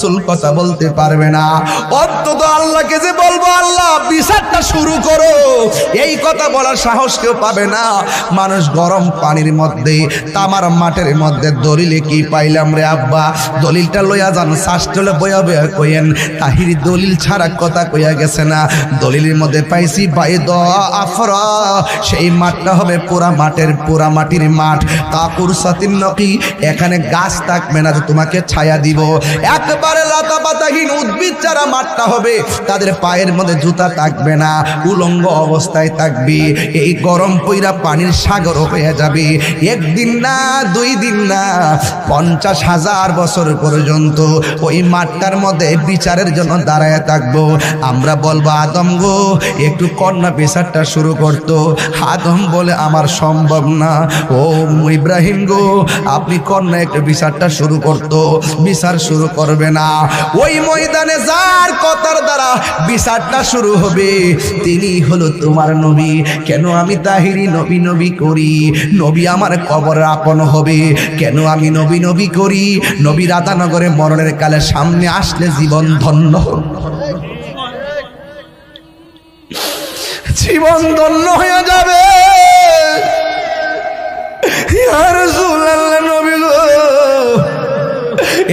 রাসূল কথা বলতে পারবে না। অন্তত আল্লাহকে যে বলব, আল্লাহ বিচারটা শুরু করো। এই কথা বলার সাহস কেউ পাবে না। মানুষ গরম পানির মধ্যে, তামার মাঠের মধ্যে দলিলে কি পাইলাম রে আব্বা? দলিলটা লইয়া যান শাস্ত্রলে বয়া বয়া কইেন তাহিরি দলিল ছাড়া কথা কইয়া গেছে না। দলিলের মধ্যে পাইছি বাই দ আফরা। সেই মাঠটা হবে পুরা মাঠের পুরা মাটির মাঠ। কাকুর সাতিন নকি, এখানে গাছ থাকবে না তোমাকে ছায়া দিব। একবারে লতা পাতাহীন উদ্ভিদ ছাড়া মাঠটা হবে, তাদের পায়ের মধ্যে জুতা থাকবে না, উলঙ্গ অবস্থায় থাকবে। এই গরম পইরা পানির সাগর হয়ে যাবে। একদিন না, দুই দিন না, পঞ্চাশ হাজার বছর পর্যন্ত ওই মাঠটার মধ্যে বিচারের জন্য দাঁড়ায় থাকব। আমরা বলব, আদম গো, একটু কন্যা বিচারটা শুরু করতো। আদম বলে, আমার সম্ভব না। ও ইব্রাহিম গো, আপনি কন্যা একটু বিচারটা শুরু করতো। বিচার শুরু করবে না। ওই ময়দানে যার কথার দ্বারা বিচারটা শুরু হবে তিনি হলো তোমার নবী। কেন আমি তাহিরি নবী নবী করি? নবী আমার কবর আপন হবে। কেন আমি নবী নবী করি? নবী রাতানগরে মরণের কালে সামনে আসলে জীবন ধন্য জীবন ধন্য হয়ে যাবে।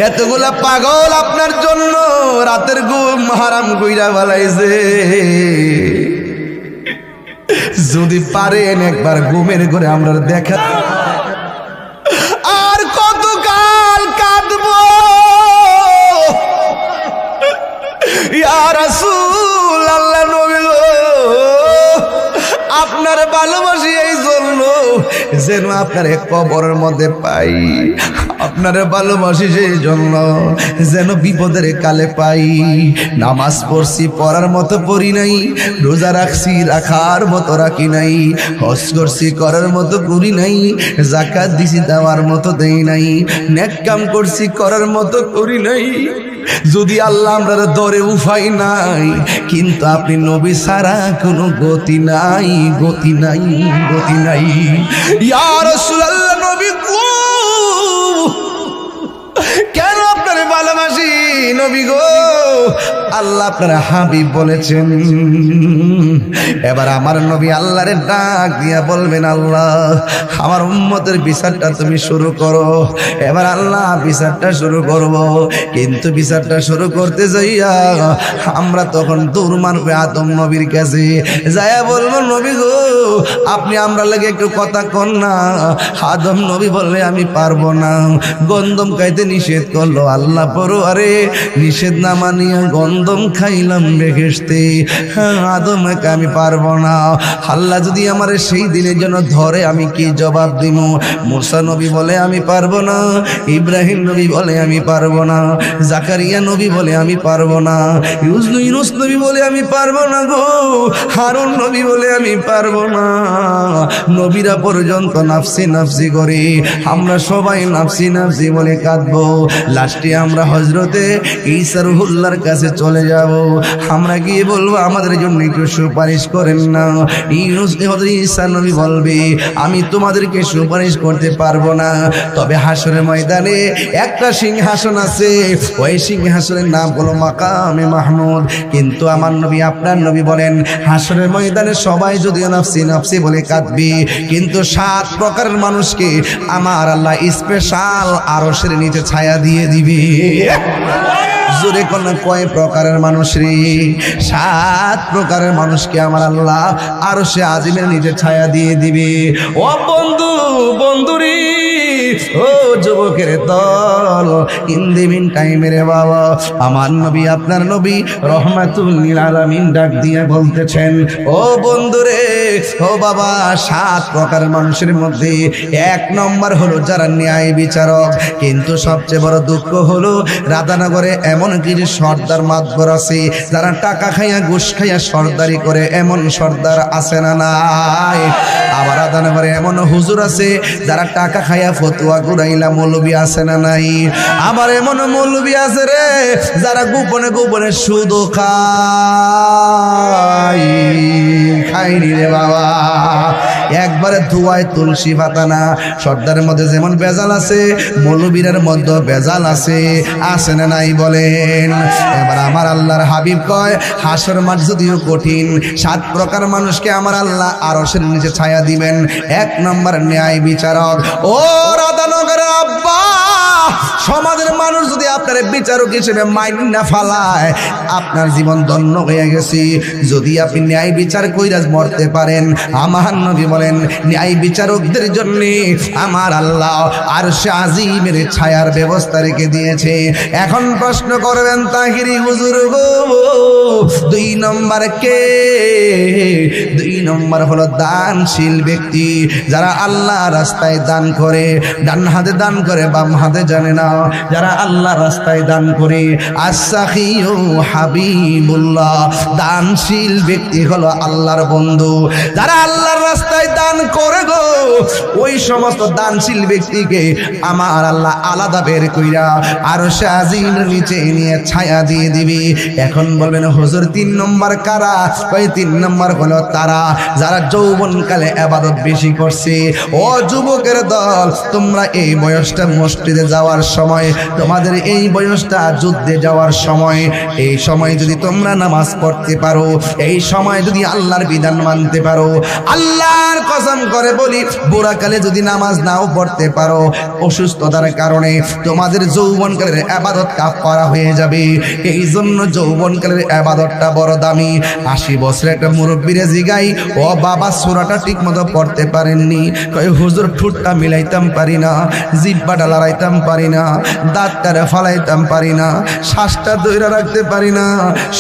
এতগুলা পাগল আপনার জন্য রাতের ঘুম হারাম কইরা বালাইছে যদি পারেন একবার ঘুমের ঘরে আমরা দেখা আর কত কাল কাঁদবো? ইয়া রাসূল আল্লাহ নবী গো, আপনার ভালোবাসি এই জন্য যেন আপনার কবরের মধ্যে পাই। আপনার ভালোবাসি সেই জন্য, যেন বিপদের কালে পাই। নামাজ পড়ছি, পড়ার মতো পড়ি নাই, রোজা রাখছি, রাখার মতো রাখি নাই, হজ করছি, করার মতো করি নাই জাকাত দিছি, দেওয়ার মতো দেই নাই, নেক কাম করছি, করার মতো করি নাই। যদি আল্লাহ আমরা দরে উফাই নাই, কিন্তু আপনি নবী সারা কোনো গতি নাই গতি নাই গতি নাই। ইয়া রাসূলুল্লাহ, নবী কেন আপনার ভালোবাসি? নবী গো। আল্লাহ আপনার হাবিব বলেছেন। এবার আমার নবী আল্লাহরে ডাক দিয়া বলবেন, আল্লাহ, আমার উম্মতের বিচারটা তুমি শুরু করো। এবার আল্লাহ বিচারটা শুরু করব। কিন্তু বিচারটা শুরু করতে যাইয়া আমরা তখন দূর মানবে আদম নবীর কাছে। যাইয়া বলব, নবী গো, আপনি আমরা লাগে একটু কথা কন না। আদম নবী বললে আমি পারব না। গন্ধম খাইতে নিষেধ করল আল্লাহ পড়ো আরে নিষেধ না মানিয়া গন্ধম খাইলাম বেহেসতে আদমকে আমি পারব না। আল্লাহ যদি আমার সেই দিনের জন্য ধরে, আমি কি জবাব দিব মুসা নবী বলে, আমি পারব না। ইব্রাহিম নবী বলে, আমি পারব না। জাকারিয়া নবী বলে, আমি পারব না। ইউজনু ইউনুস নবী বলে, আমি পারব না গো। হারুন নবী বলে, আমি পারব না। নবীরা পর্যন্ত নাফসি নাফসি করে। আমরা সবাই নাফসি নাফসি বলে কাঁদবো। লাস্টে আমরা হজরতে ঈসারুল্লাহর কাছে চলে যাব। আমরা গিয়ে বলব, আমাদের জন্য একটু সুপারিশ করেন না। ঈসা নবী বলবে, আমি তোমাদেরকে সুপারিশ করতে পারব না। তবে হাসরের ময়দানে একটা সিংহাসন আছে। ওই সিংহাসনের নাম হলো মাকামে মাহমুদ। কিন্তু আমার নবী, আপনার নবী বলেন, হাসরের ময়দানে সবাই যদিও নাফসি নাফসি বলে কাঁদবে, কিন্তু সাত প্রকারের মানুষকে আমার আল্লাহ স্পেশাল আরশের নিচে ছায়া দিয়ে দিবে। জোরে কোন কয় প্রকারের মানুষ রে? সাত প্রকারের মানুষকে আমার আল্লাহ? আরও সে আজিমের নিজের ছায়া দিয়ে দিবে। ও বন্ধু, বন্ধুরি ও যুবকের দল ইন্দিমিন টাইমের বাবা, আমার নবী, আপনার নবী রহমাতুল আলামিন ডাক দিয়ে বলতেছেন, ও বন্ধুরে, ও বাবা, সাত প্রকার মানুষের মধ্যে এক নম্বর হলো যারা ন্যায় বিচারক, কিন্তু সবচেয়ে বড় দুঃখ হলো রাধানগরে এমন কিছু সর্দার মাতবর আছে, যারা টাকা খাইয়া, ঘুষ খাইয়া সর্দারি করে, এমন সর্দার আছে না নাই? আবার রাধানগরে এমন হুজুর আছে, যারা টাকা খাইয়া ফতুয়া ঘুরাইলা, মৌলবী আছে না নাই? আবার এমন মৌলবী আছে রে, যারা গোপনে গোপনে শুধু খাই খাইনি রে বাবা। একবারে ধোয়ায় তুলসী পাতা না সর্দারের মধ্যে যেমন বেজাল আছে, মৌলবীরের মধ্যে বেজাল আছে। আসে না নাই বলেন? এবার আমার আল্লাহর হাবিব কয়, হাসর মাঠ যদিও কঠিন, সাত প্রকার মানুষকে আমার আল্লাহ আরশের নিচে ছায়া দিবেন। এক নম্বর ন্যায় বিচারক। ও রাধানগরের আব্বা! সমাজের মানুষ যদি আপনার বিচারক হিসেবে মাইন না ফালায়, আপনার জীবন ধন্য হয়ে গেছে। যদি আপনি ন্যায় বিচার কইরাজ মরতে পারেন, আমার নবী বলেন, ন্যায় বিচারকদের জন্য আমার আল্লাহ আর আজিমের ছায়ার ব্যবস্থা রেখে দিয়েছে। এখন প্রশ্ন করবেন, তাহিরি হুজুর গো, দুই নম্বর কে? দুই নম্বর হলো দানশীল ব্যক্তি, যারা আল্লাহ রাস্তায় দান করে, ডান হাতে দান করে, বাম হাতে জানে না। যারা আল্লাহ রাস্তায় দান করে হাবিবুল্লাহ। দানশীল ব্যক্তি হলো আল্লাহর বন্ধু। যারা আল্লাহর রাস্তায় দান করে গো ওই সমস্ত দানশীল ব্যক্তিকে আমার আল্লাহ আলাদা বের কইরা আর সাজিমের নিচে নিয়ে ছায়া দিয়ে দিবি। এখন বলবেন, হুজুর, তিন নম্বর কারা? ওই তিন নম্বর হলো তারা, যারা যৌবনকালে আবাদত বেশি করছে। ও যুবকের দল, তোমরা এই বয়সটা মসজিদে যাওয়ার সময়, তোমাদের এই বয়সটা যুদ্ধে যাওয়ার সময়, এই সময় যদি তোমরা নামাজ পড়তে পারো, এই সময় যদি আল্লাহর বিধান মানতে পারো, আল্লাহর কসম করে বলি বুড়াকালে যদি নামাজ নাও পড়তে পারো, অসুস্থতার কারণে তোমাদের যৌবনকালের আবাদত কাপ করা হয়ে যাবে। এই জন্য যৌবনকালের আবাদতটা বড় দামি। আশি বছরের একটা মুরব্বীরে জিগাই, ও বাবা, সুরাটা ঠিক মতো পড়তে পারেননি। কয়, হুজুর, ঠুটটা মিলাইতাম পারি না জিব্বাটা লড়াইতাম পারি না, দাঁতটারে ফালাইতাম পারি না, শ্বাসটা দৈরা রাখতে পারি না,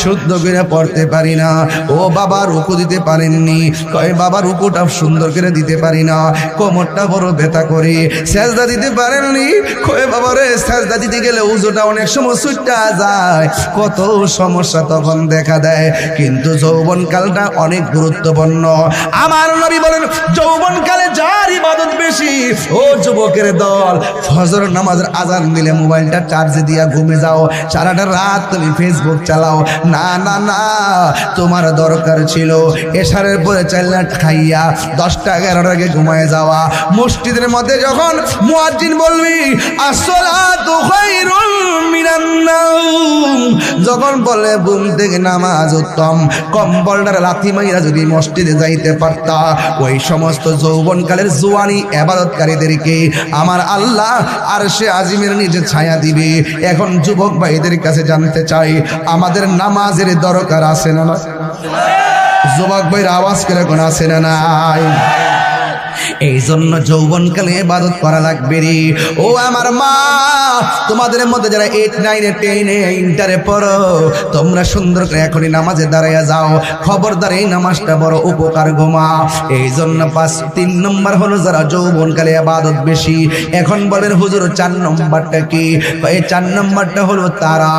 শুদ্ধ করে পড়তে পারি না। ও বাবা, রুকু দিতে পারেননি। কয়, বাবা, রুকুটা সুন্দর করে দিতে পারি না। কোমরটা বড় ব্যথা করে। সেজদা দিতে পারেননি? কয়ে বাবা রে সেজদা দিতে গেলে উজোটা অনেক সময় সুইটা যায়। কত সমস্যা তখন দেখা দেয়। কিন্তু যৌবনকালটা অনেক গুরুত্বপূর্ণ। আমার নবী বলেন যৌবন কালে যার ইবাদত বেশি ও যুবকের দল। ফজর নামাজের আজান দিলে মোবাইলটা চার্জে দিয়া ঘুমে যাও। সারাটা রাত তুমি ফেসবুক চালাও। না না না, তোমার দরকার ছিল এশারের পরে চাইলা খাইয়া দশটা এগারোটার আগে ঘুমায় যাওয়া। মসজিদের মধ্যে যখন মুয়াজ্জিন বলবি আসলা তো নাওম যখন বলে ঘুম থেকে নামাজ উত্তম, কম্বলটার লাথি মাইরা যদি মসজিদে যাইতে পারতা, ওই সমস্ত যৌবনকালের জোয়ানি আবাদতকারীদেরকে আমার আল্লাহ আর সে আজিমের নিজে ছায়া দিবে। এখন যুবক ভাইদের কাছে জানতে চাই, আমাদের নামাজের দরকার আছে না? যুবক ভাইয়ের আওয়াজ করে কোন আছে না নাই? এই জন্য যৌবনকালে ইবাদত করা লাগবে রে। ও আমার মা, তোমাদের মধ্যে যারা এইট নাইনে টেনে ইন্টারে পড়ো, তোমরা সুন্দর করে এখনই নামাজে দাঁড়াইয়া যাও। খবরদার এই নামাজটা বড় উপকার গোমা এই জন্য পাঁচ, তিন নম্বর হলো যারা যৌবনকালে আবাদত বেশি, এখন বলেন হুজুর চার নম্বরটা কি? এই চার নম্বরটা হলো তারা,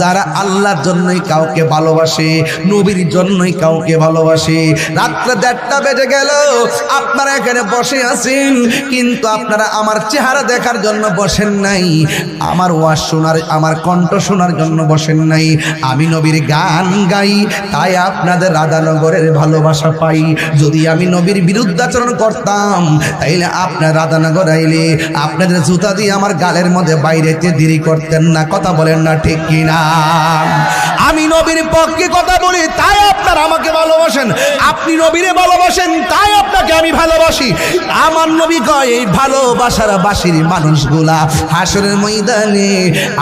যারা আল্লাহর জন্যই কাউকে ভালোবাসে, নবীর জন্যই কাউকে ভালোবাসে। রাত্রে দেড়টা বেজে গেল, আপনারা এখানে বসে আছেন, কিন্তু আপনারা আমার চেহারা দেখার জন্য বসেন নাই, আমার ওয়াজ শোনার, আমার কণ্ঠ শোনার জন্য বসেন নাই। আমি নবীর গান গাই, তাই আপনাদের রাধানগরের ভালোবাসা পাই। যদি আমি নবীর বিরুদ্ধাচরণ করতাম, তাইলে আপনার রাধানগর আইলে আপনাদের জুতা দিয়ে আমার গালের মধ্যে বাইরেতে দেরি করতেন না, কথা বলেন না ঠিক কিনা? আমি নবীর পক্ষে কথা বলি, তাই আপনার আমাকে ভালোবাসেন। আপনি নবীরে ভালোবাসেন, তাই আপনাকে আমি ভালোবাসি। আমার নবী কয়, এই ভালোবাসার বাসির মানুষগুলা হাসরের ময়দানে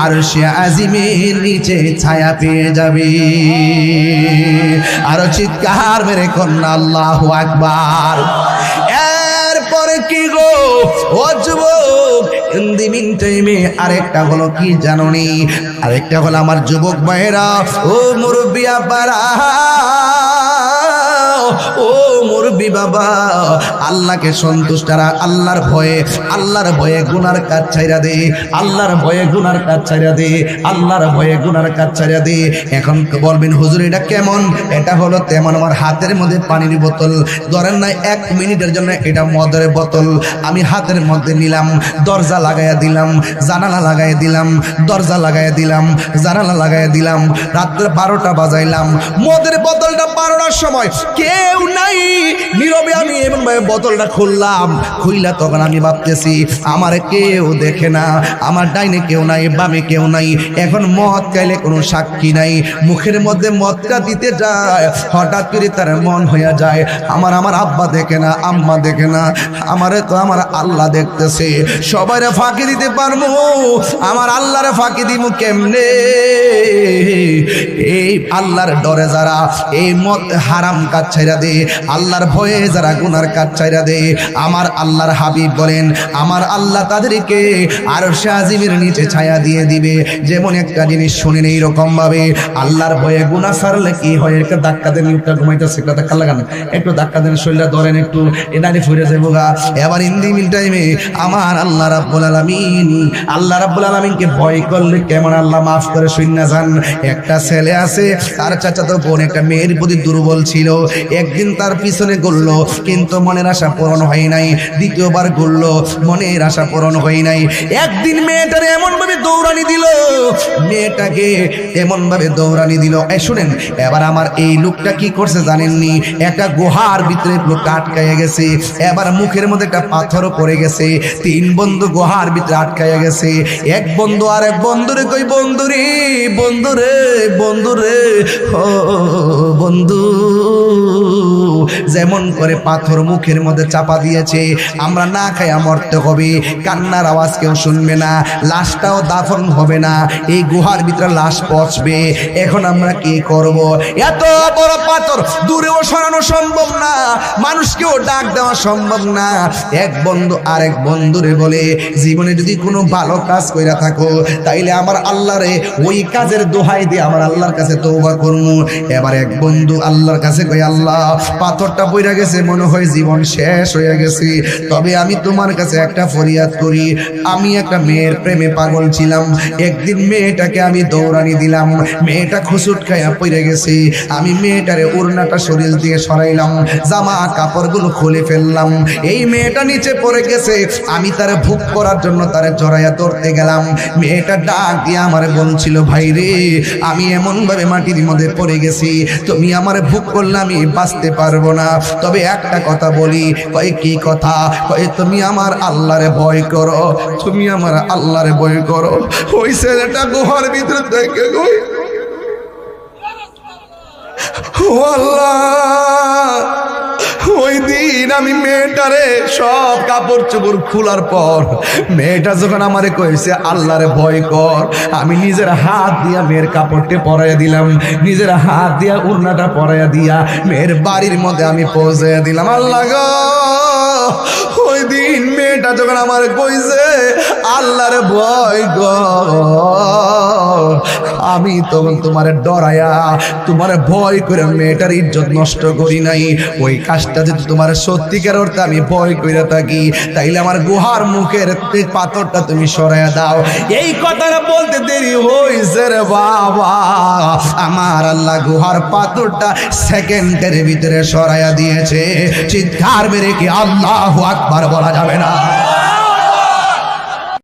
আর সে আজিমের নিচে ছায়া পেয়ে যাবে। আরও চিৎকার মেরে কন্যা, আল্লাহ আকবার। এরপরে কি গো ও যুবক হিন্দি মিন টাইমে আরেকটা হলো কি জানো নি আরেকটা হলো আমার যুবক ভাইয়েরা, ও মুরব্বী আব্বারা। ও মুরব্বী বাবা, আল্লাহকে সন্তুষ্ট আল্লাহর ভয়ে আল্লাহর ভয়ে গুনার কাজ ছাইরা দে, আল্লাহর ভয়ে গুনার কাজ ছাইরা দে, আল্লাহর ভয়ে গুনার কাজ ছাইরা দে। এখন বলবেন, হুজুর, এটা কেমন? এটা হলো তেমন আমার হাতের মধ্যে পানির বোতল। ধরেন না এক মিনিটের জন্য এটা মদের বোতল। আমি হাতের মধ্যে নিলাম, দরজা লাগাইয়া দিলাম, জানালা লাগাইয়া দিলাম, দরজা লাগাইয়া দিলাম, জানালা লাগাইয়া দিলাম, রাত্রে বারোটা বাজাইলাম। মদের বোতলটা বারোটার সময় কেউ নাই নীরবে আমি এমন ভাবে বোতলটা খুললাম, খুইলা তখন আমি ভাবতেছি, আমার কেউ দেখে না, আমার ডাইনে কেউ নাই, বামে কেউ নাই, এখন মদ খাইলে কোনো সাক্ষী নাই, মুখের মধ্যে মদটা দিতে যায়, হঠাৎ করে তার মন হইয়া যায়, আমার আমার আব্বা দেখে না, আম্মা দেখে না, আমারে তো আমার আল্লাহ দেখতেছে, সবাইরে ফাঁকি দিতে পারব, আমার আল্লাহরে ফাঁকি দিব কেমনে? এই আল্লাহর ডরে যারা, এই মদ হারাম কাজ ছাইরা দে, আল্লাহর ভয়ে যারা গুনার কাজ ছাইরা দে, আমার আল্লাহর হাবিব বলেন, আমার আল্লাহ তাদেরকে আর শাহিমের নিচে ছায়া দিয়ে দিবে। যেমন একটা জিনিস শুনেন এইরকম ভাবে আল্লাহর ভয়ে গুনা সারলে কি হয়? একটা ধাক্কা দেন একটা ঘুমাইতেছে, একটা ধাক্কা লাগান। একটু ধাক্কা দেন, শরীরটা ধরেন একটু এনারে ফুরে যাব গা। এবার ইন্দি মিল টাইমে আমার আল্লাহ রাব্বুল আলামিন, আল্লাহ রাব্বুল আলামিনকে ভয় করলে কেমন আল্লাহ মাফ করে শূন্য যান। একটা ছেলে আছে, তার চাচাতো বোন, একটা মেয়ের প্রতি দুর্বল ছিল। একদিন তার পিছনে গড়ল কিন্তু মনের আশা পূরণ হয় নাই। দ্বিতীয়বার গড়ল মনের আশা পূরণ হয় নাই। একদিন মেয়েটারে এমন ভাবে দৌড়ানি দিল, মেয়েটাকে এমন ভাবে দৌড়ানি দিল। এ শুনেন, এবার আমার এই লোকটা কি করছে জানেননি? একটা গুহার ভিতরে লোকটা আটকাইয়া গেছে। এবার মুখের মধ্যে একটা পাথরও পড়ে গেছে। তিন বন্ধু গুহার ভিতরে আটকাইয়া গেছে। এক বন্ধু আর এক বন্ধুরে কই বন্ধুরে বন্ধুরে বন্ধুরে ও বন্ধু। যেমন করে পাথর মুখের মধ্যে চাপা দিয়েছে। আমরা না খাইয়া মরতে হবে। কান্নার আওয়াজ কেউ শুনবে না। লাশটাও দাফন হবে না। এই গুহার ভিতরে লাশ পচবে। এখন আমরা কি করব? এত বড় পাথর দূরেও সরানো সম্ভব না। মানুষকেও ডাক দেওয়া সম্ভব না। এক বন্ধু আরেক বন্ধুরে বলে, জীবনে যদি কোনো ভালো কাজ কইরা থাকো, তাইলে আমার আল্লাহরে ওই কাজের দোহাই দিয়ে আমার আল্লাহর কাছে তৌবা করমু এবার এক বন্ধু আল্লাহর কাছে কই আল্লাহ, পাথরটা পইরা গেছে, মনে হয় জীবন শেষ হয়ে গেছে। তবে আমি তোমার কাছে একটা ফরিয়াদ করি। আমি একটা মেয়ের প্রেমে পাগল ছিলাম। একদিন মেয়েটাকে আমি দৌড়ানি দিলাম। মেয়েটা খুসুট খাইয়া পড়ে গেছে। আমি মেয়েটারে উড়নাটা শরীর দিয়ে সরাইলাম। জামা কাপড়গুলো খুলে ফেললাম। এই মেয়েটা নিচে পড়ে গেছে। আমি তারে ভুক করার জন্য তারে জড়াইয়া ধরতে গেলাম। মেয়েটা ডাক দিয়ে আমারে বলছিল, ভাই রে, আমি এমনভাবে মাটির মধ্যে পড়ে গেছি। তুমি আমার ভুক করলে আমি বাঁচতে পারব না। তবে একটা কথা বলি, কয়ে, কি কথা? কয়ে, তুমি আমার আল্লাহরে ভয় করো, তুমি আমার আল্লাহরে ভয় করো। ওই ছেলেটা গুহার ভিতরে দেখে গই আল্লাহ! আমি মেয়েটারে সব কাপড় চোপড় খোলার পর, মেয়েটা যখন আমারে কয়েছে আল্লাহরে ভয় কর। আমি নিজের হাত দিয়া মেয়ের কাপড়টা পরাইয়া দিলাম, নিজের হাত দিয়া উড়নাটা পরাইয়া দিয়া মেয়ের বাড়ির মধ্যে আমি পৌঁছে দিলাম। আল্লাহ গো! ওই দিন মেয়েটা যখন আমার কইছে, আল্লাহরে ভয় কর আমি তখন তোমার ডরায়া, তোমার ভয় করে মেয়েটার ইজ্জত নষ্ট করি নাই। ওই কাজটা যদি তোমার সত্যিকার অর্থে আমি ভয় করে থাকি, তাইলে আমার গুহার মুখের পাথরটা তুমি সরাইয়া দাও। এই কথাটা বলতে দেরি হইছে রে বাবা। আমার আল্লাহ গুহার পাথরটা সেকেন্ডের ভিতরে সরাইয়া দিয়েছে। চিৎকার মেরে কি আল্লাহ আকবার বলা যাবে না।